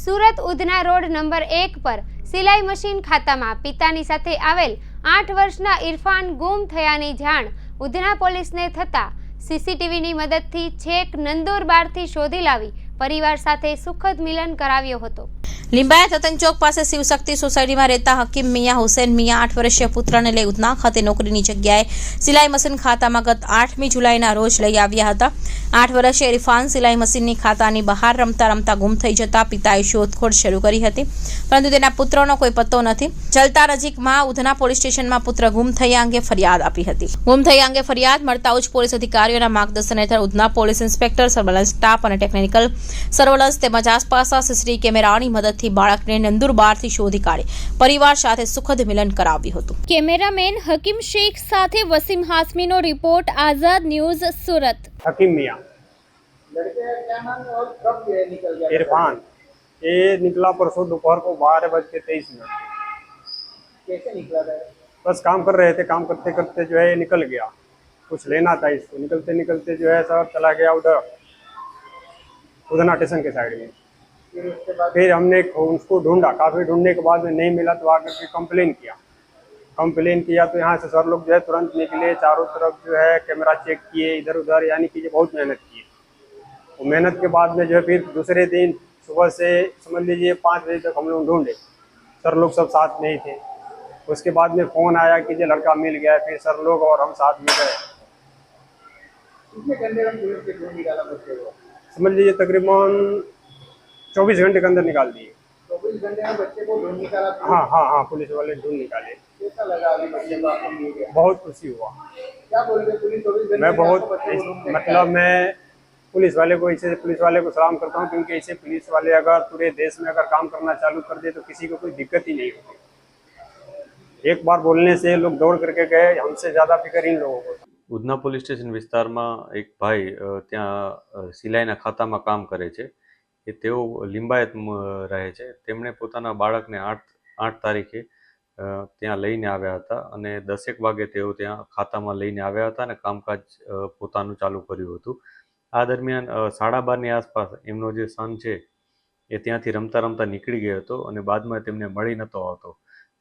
Surat Udhna road number એક પર સિલાઈ મશીન ખાતામાં પિતાની સાથે આવેલ આઠ વર્ષના ઇરફાન ગુમ થયાની જાણ ઉધના પોલીસને થતાં સીસીટીવીની મદદથી છેક નંદુરબારથી શોધી લાવી પરિવાર સાથે સુખદ મિલન કરાવ્યો હતો. લીંબાયત રતન ચોક પાસે શિવશક્તિ સોસાયટીમાં રહેતા હકીમ મિયા હુસેન મિયા આઠ વર્ષીય પુત્રને લઈ ઉધના ખાતે નોકરીની જગ્યાએ સિલાઈ મશીન ખાતામાં ગત આઠમી જુલાઈના રોજ લઈ આવ્યા હતા. આઠ વર્ષે ઇરફાન સિલાઈ મશીનની ખાતાની બહાર રમતા રમતા ગુમ થઈ જતા પિતાએ શોધખોળ શરૂ કરી હતી. પરંતુ તેના પુત્રનો કોઈ પત્તો નથી. ચલતા નજીકમાં ઉધના પોલીસ સ્ટેશનમાં પુત્ર ગુમ થયા અંગે ફરિયાદ આપી હતી. ગુમ થયા અંગે ફરિયાદ મળતા ઉચ્ચ પોલીસ અધિકારીઓના માર્ગદર્શન હેઠળ Udhna police inspector surveillance staff અને ટેકનિકલ સર્વેલન્સ તેમજ આસપાસના સીસીટીવી કેમેરાની મદદથી બાળકને નંદુરબારથી શોધી કાઢી પરિવાર સાથે સુખદ મિલન કરાવ્યું હતું. કેમેરામેન હકીમ શેખ સાથે વસીમ હાસમીનો રિપોર્ટ આઝાદ ન્યૂઝ સુરત. હકીમ મિયા. लड़के इरफान। ये निकला परसों दोपहर को बारह बज के तेईस मिनट। कैसे निकला था? बस काम कर रहे थे काम करते करते जो है ये निकल गया। कुछ लेना था इसको। निकलते निकलते जो है सर चला गया उधर उधना स्टेशन के साइड में। फिर फिर हमने उसको ढूंढा। काफ़ी ढूँढने के बाद में नहीं मिला तो आकर के कंप्लेन किया। कंप्लेन किया तो यहाँ से सर लोग जो है तुरंत निकले चारों तरफ़ जो है कैमरा चेक किए इधर उधर यानी कि बहुत मेहनत वो मेहनत के बाद में जो है फिर दूसरे दिन सुबह से समझ लीजिए पाँच बजे तक हम लोग ढूंढे। सर लोग सब साथ में ही थे। उसके बाद में फ़ोन आया कि ये लड़का मिल गया फिर सर लोग और हम साथ में गए। कितने घंटे में पुलिस के ढूंढ निकाला बच्चे को समझ लीजिए तकरीबन चौबीस घंटे के अंदर निकाल दिए। चौबीस घंटे में बच्चे को ढूंढ निकाला हाँ हाँ हाँ पुलिस वाले ढूंढ निकाले। कैसा लगा अभी बच्चे को आपको मिल गया? बहुत खुशी हुआ। क्या बोल रहे पुलिस चौबीस घंटे मैं बहुत मतलब मैं पुलिस वाले को इसे पुलिस वाले को सलाम करता हूँ क्योंकि ऐसे पुलिस वाले अगर पूरे देश में अगर काम करना चालू कर दे तो किसी को कोई दिक्कत ही नहीं होती एक बार बोलने से लोग दौड़ करके गए हमसे ज़्यादा फिक्र इन लोगों को था। ઉધના પોલીસ સ્ટેશન વિસ્તારમાં એક ભાઈ અ, ત્યાં અ, સિલાઈના ખાતામાં કામ કરે છે એ તેઓ લિંબાયત મ, રહે છે તેમણે પોતાના બાળકને આઠ આઠ તારીખે અ, ત્યાં લઈને આવ્યા હતા અને દસેક વાગે તેઓ ત્યાં ખાતામાં લઈને આવ્યા હતા અને કામકાજ અ, પોતાનું ચાલુ કર્યું હતું આ દરમિયાન સાડા બારની આસપાસ એમનો જે સન છે, એ ત્યાંથી રમતા રમતા નીકળી ગયો હતો અને બાદમાં તેમને મળી નહોતો આવતો.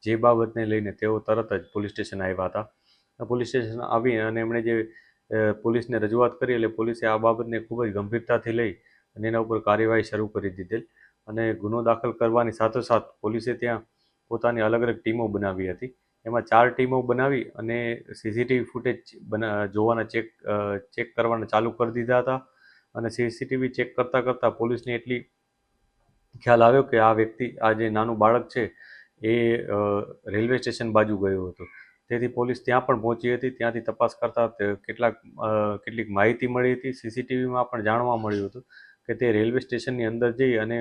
જે બાબતને લઈને તેઓ તરત જ પોલીસ સ્ટેશન આવ્યા હતા. પોલીસ સ્ટેશન આવી અને એમણે જે પોલીસને રજૂઆત કરી એટલે પોલીસે આ બાબતને ખૂબ જ ગંભીરતાથી લઈ અને એના ઉપર કાર્યવાહી શરૂ કરી દીધેલ અને ગુનો દાખલ કરવાની સાથોસાથ પોલીસે ત્યાં પોતાની અલગ અલગ ટીમો બનાવી હતી. એમાં ચાર ટીમો બનાવી અને સીસીટીવી ફૂટેજ જોવાના ચેક ચેક કરવાના ચાલુ કરી દીધા હતા. અને સીસીટીવી ચેક કરતાં કરતાં પોલીસને એટલી ખ્યાલ આવ્યો કે આ વ્યક્તિ, આ જે નાનું બાળક છે, એ રેલવે સ્ટેશન બાજુ ગયો હતો. તેથી પોલીસ ત્યાં પણ પહોંચી હતી, ત્યાંથી તપાસ કરતા કેટલાક કેટલીક માહિતી મળી હતી. સીસીટીવીમાં પણ જાણવા મળ્યું હતું કે તે રેલવે સ્ટેશનની અંદર જઈ અને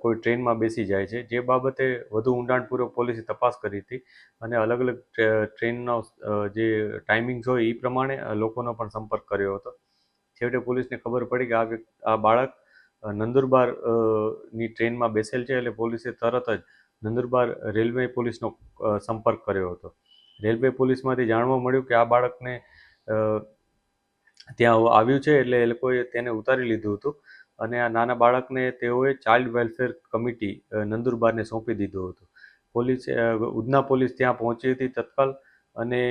કોઈ ટ્રેનમાં બેસી જાય છે. જે બાબતે વધુ ઊંડાણપૂર્વક પોલીસે તપાસ કરી હતી અને અલગ અલગ ટ્રે- ટ્રેનનો જે ટાઈમિંગ્સ હોય એ પ્રમાણે લોકોનો પણ સંપર્ક કર્યો હતો. છેવટે પોલીસને ખબર પડી કે આ આ બાળક નંદુરબારની ટ્રેનમાં બેસેલ છે એટલે પોલીસે તરત જ નંદુરબાર રેલવે પોલીસનો સંપર્ક કર્યો હતો. રેલવે પોલીસમાંથી જાણવા મળ્યું કે આ બાળકને ત્યાં આવ્યું છે એટલે એ લોકોએ તેને ઉતારી લીધું હતું. અને આ નાના બાળકને તેઓએ ચાઇલ્ડ વેલફેર કમિટી નંદુરબારને સોંપી દીધો હતો. પોલીસે ઉધના પોલીસ ત્યાં પહોંચી હતી તત્કાલ અને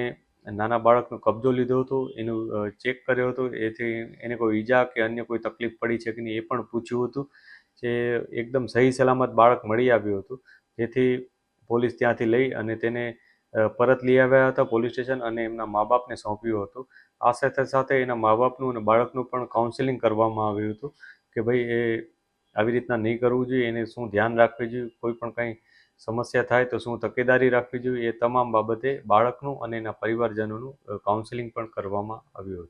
નાના બાળકનો કબજો લીધો હતો. એનું ચેક કર્યો હતો. એથી એને કોઈ ઈજા કે અન્ય કોઈ તકલીફ પડી છે કે નહીં એ પણ પૂછ્યું હતું જે એકદમ સહી સલામત બાળક મળી આવ્યું હતું. જેથી પોલીસ ત્યાંથી લઈ અને તેને પરત લઈ આવ્યા હતા પોલીસ સ્ટેશન અને એમના મા બાપને સોંપ્યું હતું. આ સાથે સાથે એના મા બાપનું અને બાળકનું પણ કાઉન્સેલિંગ કરવામાં આવ્યું હતું. કે ભાઈ એ આવી રીતના નહીં કરવું જોઈએ, એને શું ધ્યાન રાખવું જોઈએ, કોઈ પણ કંઈ સમસ્યા થાય તો શું તકેદારી રાખવી જોઈએ, એ તમામ બાબતે બાળકનું અને એના પરિવારજનોનું કાઉન્સેલિંગ પણ કરવામાં આવ્યું હતું.